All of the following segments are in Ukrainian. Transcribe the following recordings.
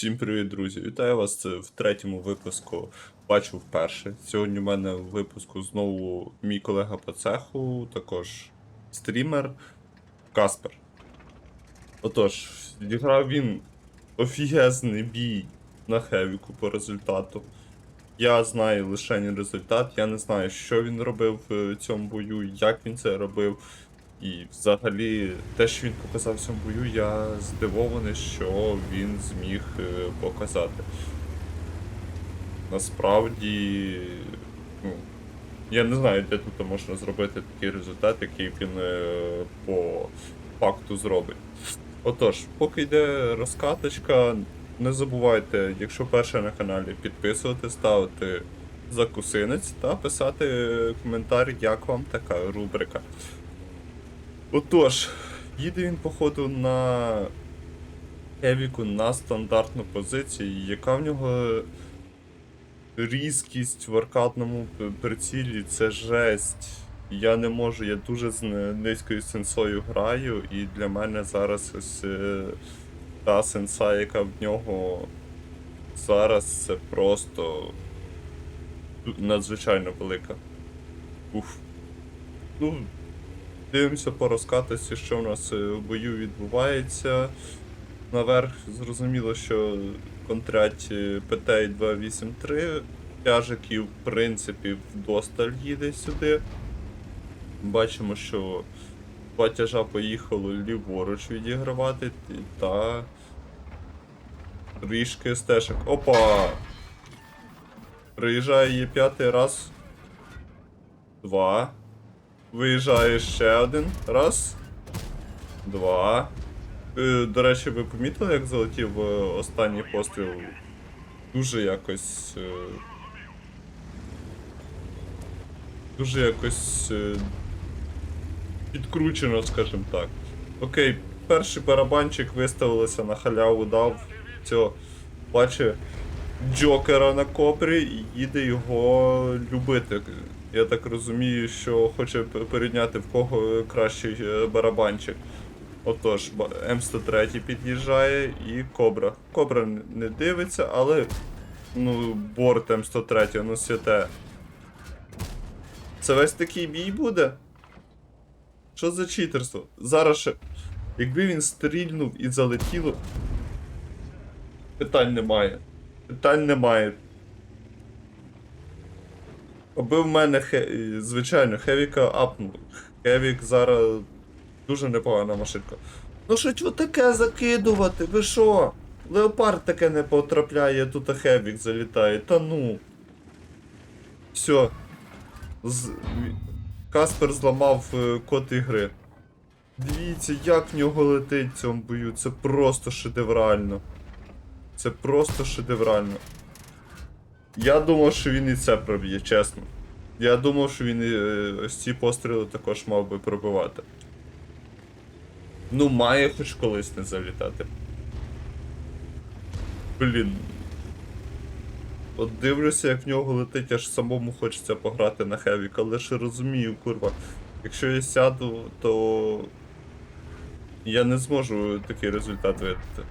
Всім привіт, друзі! Вітаю вас в третьому випуску. Бачу вперше. Сьогодні в мене в випуску знову мій колега по цеху, також стрімер Каспер. Отож, зіграв він офігезний бій на Хевіку по результату. Я знаю лише результат, я не знаю, що він робив в цьому бою, як він це робив. І взагалі, те, що він показав в цьому бою, я здивований, що він зміг е, показати. Насправді, ну, я не знаю, де тут можна зробити такий результат, який він е, по факту зробить. Отож, поки йде розкаточка, не забувайте, якщо перше на каналі, підписувати, ставити закусинець та писати коментар, як вам така рубрика. Отож, їде він, походу, на Евіку на стандартну позицію, яка в нього різкість в аркадному прицілі, це жесть. Я не можу, я дуже з низькою сенсою граю, і для мене зараз ось е, та сенса, яка в нього зараз, це просто надзвичайно велика. Уф. Ну, Дивимося по розкатості, що в нас е, в бою відбувається. Наверх зрозуміло, що контрять е, ПТ 283. Тяжиків, в принципі, вдосталь їде сюди. Бачимо, що два тяжа поїхало ліворуч відігравати та трішки стежок. Опа! Приїжджає є п'ятий раз. Два. Виїжджає ще один. Раз. Два. Е, До речі, ви помітили, як залетів е, останній постріл? Дуже якось. е, Дуже якось. Підкручено, скажімо так. Окей, перший барабанчик виставилося на халяву, дав цього. Бачу Джокера на копрі і їде його любити. Я так розумію, що хоче п- порівняти в кого кращий е, барабанчик. Отож, М103 під'їжджає і Кобра. Кобра не дивиться, але ну, борт М103, ну святе. Це весь такий бій буде? Що за читерство? Зараз ще. Якби він стрільнув і залетіло. Питань немає. Питань немає. Аби в мене хе... звичайно, Хевіка апнув. Хевік зараз дуже непогана машинка. Ну що таке закидувати? Ви що? Леопард таке не потрапляє, тут Хевік залітає. Та ну. Все. З... Каспер зламав е, код ігри. Дивіться, як в нього летить в цьому бою. Це просто шедеврально. Це просто шедеврально. Я думав, що він і це проб'є, чесно. Я думав, що він і е, ось ці постріли також мав би пробивати. Ну, має хоч колись не залітати. Блін. От дивлюся, як в нього летить, аж самому хочеться пограти на Хевік, але ж розумію, курва. Якщо я сяду, то я не зможу такий результат видати.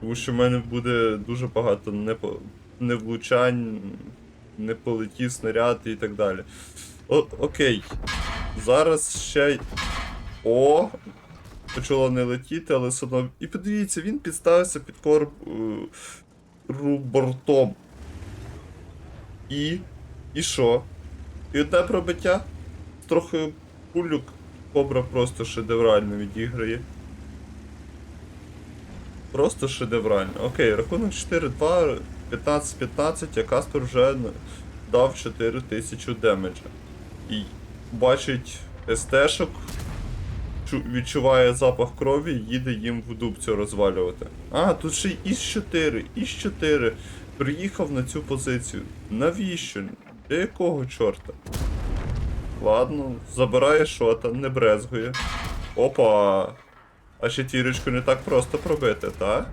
Тому що в мене буде дуже багато непо... невлучань, не полетів снаряд і так далі. О, окей. Зараз ще. О! Почало не летіти, але все одно. І подивіться, він підставився під корб е, ру бортом. І. І що? І одне пробиття? Трохи пулюк кобра просто шедеврально відіграє. Просто шедеврально. Окей, рахунок 4-2, 15-15, а Каспер вже дав 4000 демеджа. І бачить СТ-шок, відчуває запах крові, їде їм в дубцю розвалювати. А, тут ще й ІС-4, ІС-4 приїхав на цю позицію. Навіщо? Для якого чорта? Ладно, забирає шота, не брезгує. Опа! А четвірочку не так просто пробити, так?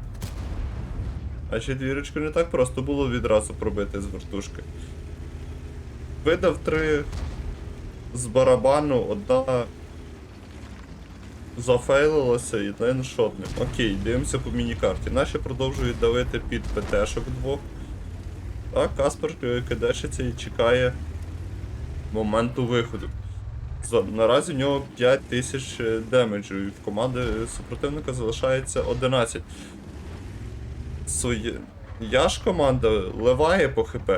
А четвірочку не так просто було відразу пробити з вертушки. Видав три з барабану, одна зафейлилося і лайншотним. Окей, дивимося по міні-карті. Наші продовжують давити під ПТ-шок двох. А Каспер е, кидешиться і чекає моменту виходу. Наразі в нього 5000 е, демеджу, і в команди супротивника залишається 11. Своє... Я ж команда ливає по ХП.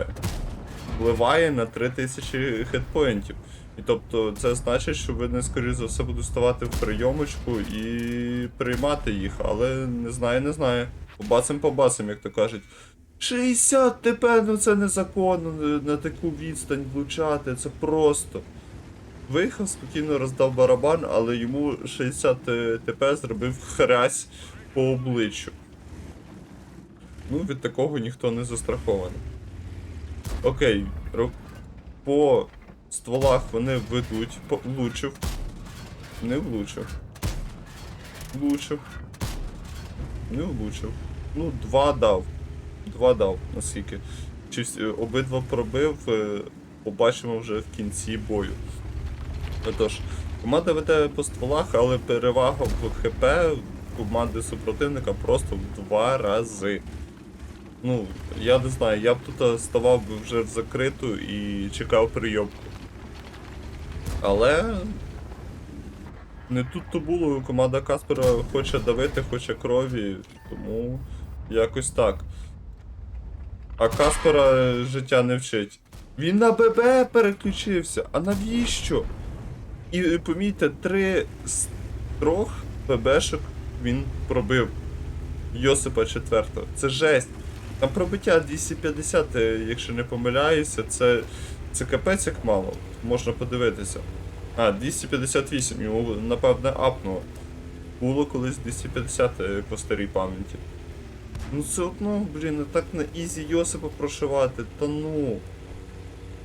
Вливає на 3000 хитпоінтів. І тобто це значить, що ви не скоріше за все будете ставати в прийомочку і приймати їх, але не знаю, не знаю. Побацим побацим, як то кажуть. 60 ТП, ну це незаконно на- на таку відстань влучати, це просто. Виїхав, спокійно роздав барабан, але йому 60 ТП зробив хрясь по обличчю. Ну, від такого ніхто не застрахований. Окей, по стволах вони ведуть, по- влучив. Не влучив. Влучив. Не влучив. Ну, два дав. Два дав, наскільки. Чи обидва пробив, е, побачимо вже в кінці бою. Отож, команда веде по стволах, але перевага в ХП команди супротивника просто в два рази. Ну, я не знаю, я б тут ставав би вже в закриту і чекав прийомку. Але не тут то було, команда Каспера хоче давити, хоче крові, тому якось так. А Каспера життя не вчить. Він на ББ переключився, а навіщо? І е, помітьте, три з трьох ББшок він пробив. Йосипа четвертого. Це жесть. Там пробиття 250, е, якщо не помиляюся, це, це капець як мало. Можна подивитися. А, 258, йому напевне апнуло. Було колись 250 е, по старій пам'яті. Ну це одно, блін, так на ізі Йосипа прошивати, та ну.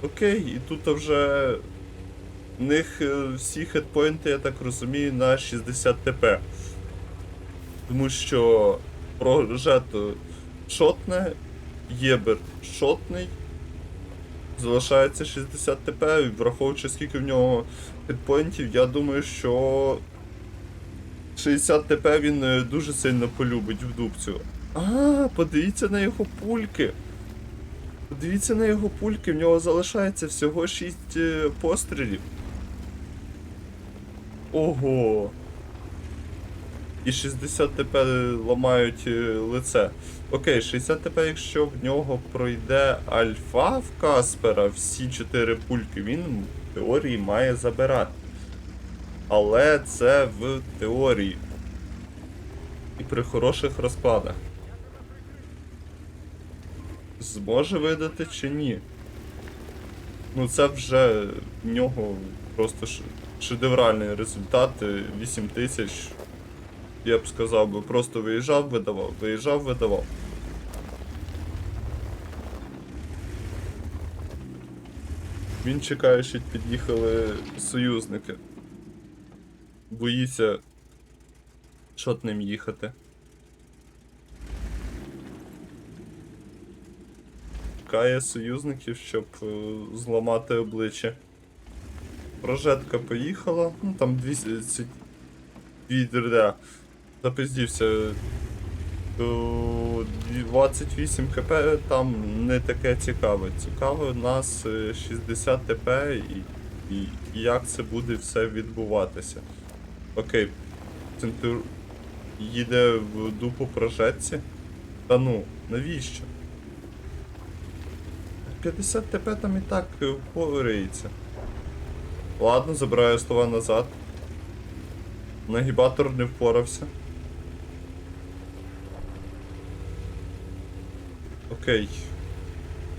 Окей, і тут вже в них е, всі хедпоінти, я так розумію, на 60 ТП. Тому що прожет шотне, Єбер шотний. Залишається 60 ТП, враховуючи скільки в нього хедпоінтів, я думаю, що 60 ТП він е, дуже сильно полюбить в дубцю. А, подивіться на його пульки. Подивіться на його пульки, в нього залишається всього 6 е, пострілів. Ого. І 60 ТП ламають е, лице. Окей, 60 ТП, якщо в нього пройде альфа в Каспера, всі 4 пульки, він в теорії має забирати. Але це в теорії. І при хороших розкладах. Зможе видати чи ні? Ну це вже в нього просто шедевральний результат. е, 8 тисяч. Я б сказав би, просто виїжджав, видавав, виїжджав, видавав. Він чекає, що під'їхали союзники. Боїться шотним їхати. Чекає союзників, щоб е, зламати обличчя. Прожетка поїхала, ну там 200 відря. Запиздівся. 28 хп там не таке цікаве. Цікаве у нас е, 60 ТП і, і, і як це буде все відбуватися. Окей. Центур їде в дупу прожетці. Та ну, навіщо? 50 ТП там і так е, впорається. Ладно, забираю слова назад. Нагібатор не впорався. Окей.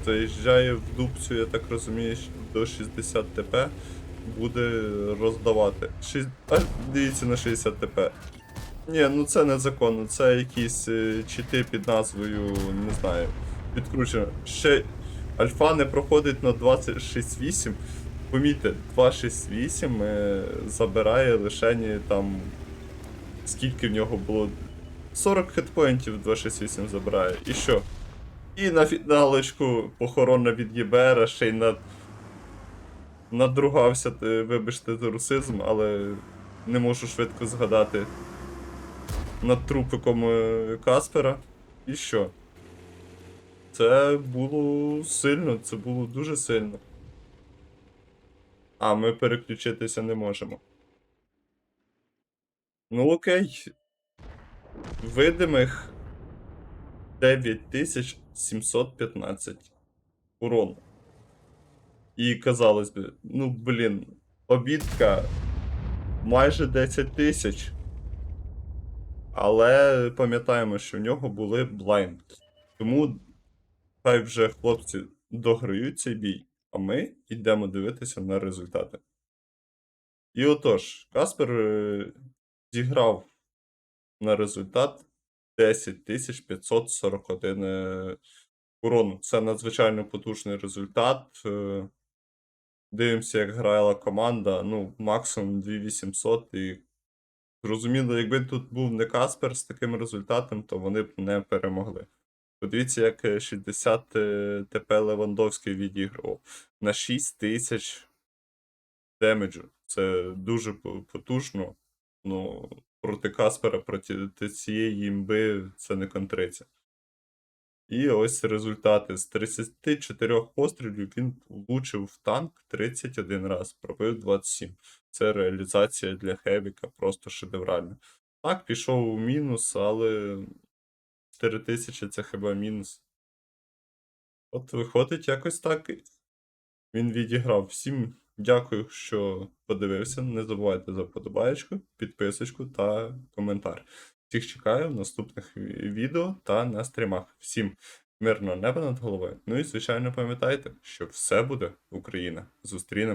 Заїжджає в дубцю, я так розумію, до 60 ТП буде роздавати. Шість... А, дивіться на 60 ТП. Ні, ну це незаконно, це якісь е, чити під назвою, не знаю, підкручено. Ще альфа не проходить на 26.8. Помітьте, 268 е, забирає лише там. Скільки в нього було? 40 хитпоінтів 268 забирає. І що? І на фіналочку похорона від ЄБР, ще й над... надругався, вибачте за русизм, але не можу швидко згадати. Над трупиком е, Каспера. І що? Це було сильно, це було дуже сильно. А, ми переключитися не можемо. Ну окей. Видимих 9715 урону. І казалось би, ну блін, обідка майже 10 тисяч. Але пам'ятаємо, що в нього були блайнд. Тому хай вже хлопці дограють цей бій, а ми йдемо дивитися на результати. І отож, Каспер е, зіграв на результат 10541 е, урону. Це надзвичайно потужний результат. Е, Дивимося, як грала команда. Ну, максимум 2800. І зрозуміло, якби тут був не Каспер з таким результатом, то вони б не перемогли. Подивіться, як е, 60 е, ТП Левандовський відігрував на 6000 демеджу. Це дуже потужно. Ну, проти Каспера, проти цієї імби це не контриться. І ось результати. З 34 пострілів він влучив в танк 31 раз, пробив 27. Це реалізація для Хевіка просто шедевральна. Так, пішов у мінус, але 4000 це хіба мінус. От виходить якось так. Він відіграв. Всім дякую, що подивився. Не забувайте за вподобаєчку, підписочку та коментар. Всіх чекаю в наступних відео та на стрімах. Всім мирного неба над головою. Ну і звичайно пам'ятайте, що все буде Україна. Зустрінемо.